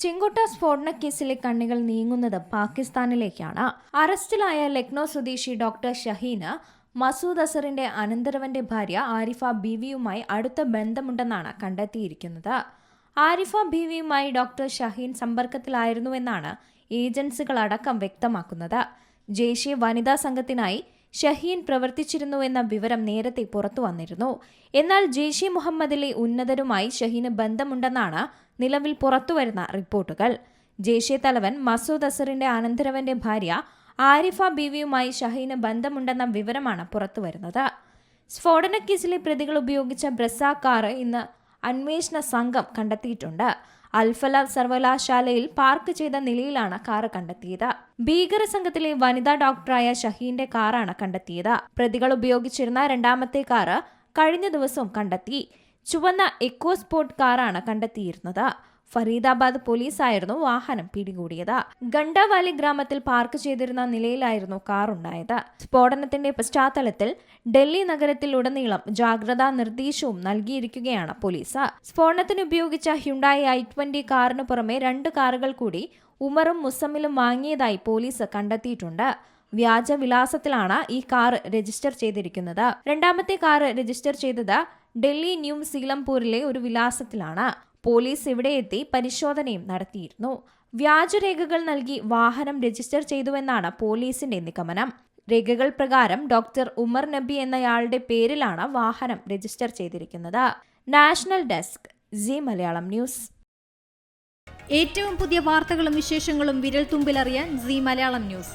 ചെങ്കോട്ട സ്ഫോടന കേസിലെ കണ്ണികൾ നീങ്ങുന്നത് പാകിസ്ഥാനിലേക്കാണ്. അറസ്റ്റിലായ ലക്നോ സ്വദേശി ഡോക്ടർ ഷഹീന് മസൂദ് അസറിന്റെ അനന്തരവന്റെ ഭാര്യ ആരിഫ ബീവിയുമായി അടുത്ത ബന്ധമുണ്ടെന്നാണ് കണ്ടെത്തിയിരിക്കുന്നത്. ആരിഫ ബീവിയുമായി ഡോക്ടർ ഷഹീൻ സമ്പർക്കത്തിലായിരുന്നുവെന്നാണ് ഏജൻസികളടക്കം വ്യക്തമാക്കുന്നത്. ജെയ്ഷെ വനിതാ സംഘത്തിനായി ഷഹീൻ പ്രവർത്തിച്ചിരുന്നുവെന്ന വിവരം നേരത്തെ പുറത്തു വന്നിരുന്നു എന്നാൽ ജെയ്ഷെ മുഹമ്മദിലെ ഉന്നതരുമായി ഷഹീന് ബന്ധമുണ്ടെന്നാണ് നിലവിൽ പുറത്തുവരുന്ന റിപ്പോർട്ടുകൾ. ജെയ്ഷെ തലവൻ മസൂദ് അസറിന്റെ അനന്തരവന്റെ ഭാര്യ ആരിഫ ബീവിയുമായി ഷഹീന് ബന്ധമുണ്ടെന്ന വിവരമാണ് പുറത്തുവരുന്നത്. സ്ഫോടന കേസിലെ പ്രതികൾ ഉപയോഗിച്ച ബ്രസ കാർ ഇന്ന് അന്വേഷണ സംഘം കണ്ടെത്തിയിട്ടുണ്ട്. അൽഫല സർവകലാശാലയിൽ പാർക്ക് ചെയ്ത നിലയിലാണ് കാർ കണ്ടെത്തിയത്. ഭീകര സംഘത്തിലെ വനിതാ ഡോക്ടറായ ഷഹീന്റെ കാറാണ് കണ്ടെത്തിയത്. പ്രതികൾ ഉപയോഗിച്ചിരുന്ന രണ്ടാമത്തെ കാർ കഴിഞ്ഞ ദിവസവും കണ്ടെത്തി. ചുവന്ന എക്കോ സ്പോർട്ട് കാറാണ് കണ്ടെത്തിയിരുന്നത്. ഫരീദാബാദ് പോലീസായിരുന്നു വാഹനം പിടികൂടിയത്. ഗണ്ടവാലി ഗ്രാമത്തിൽ പാർക്ക് ചെയ്തിരുന്ന നിലയിലായിരുന്നു കാർ ഉണ്ടായത് സ്ഫോടനത്തിന്റെ പശ്ചാത്തലത്തിൽ ഡൽഹി നഗരത്തിൽ ഉടനീളം ജാഗ്രതാ നിർദ്ദേശവും നൽകിയിരിക്കുകയാണ് പോലീസ്. സ്ഫോടനത്തിന് ഉപയോഗിച്ച ഹ്യുണ്ടായി ഐ ട്വന്റി കാറിന് പുറമെ രണ്ട് കാറുകൾ കൂടി ഉമറും മുസമ്മിലും വാങ്ങിയതായി പോലീസ് കണ്ടെത്തിയിട്ടുണ്ട്. വ്യാജ വിലാസത്തിലാണ് ഈ കാർ രജിസ്റ്റർ ചെയ്തിരിക്കുന്നത്. രണ്ടാമത്തെ കാർ രജിസ്റ്റർ ചെയ്തത് ഡൽഹി ന്യൂ സീലംപൂരിലെ ഒരു വിലാസത്തിലാണ്. പോലീസ് ഇവിടെ എത്തി പരിശോധനയും നടത്തിയിരുന്നു. വ്യാജരേഖകൾ നൽകി വാഹനം രജിസ്റ്റർ ചെയ്തുവെന്നാണ് പോലീസിന്റെ നിഗമനം. രേഖകൾ പ്രകാരം ഡോക്ടർ ഉമർ നബി എന്നയാളുടെ പേരിലാണ് വാഹനം രജിസ്റ്റർ ചെയ്തിരിക്കുന്നത്. National desk Zee Malayalam news. ഏറ്റവും പുതിയ വാർത്തകളും വിശേഷങ്ങളും വിരൽ തുമ്പിലറിയാൻ ജി മലയാളം ന്യൂസ്.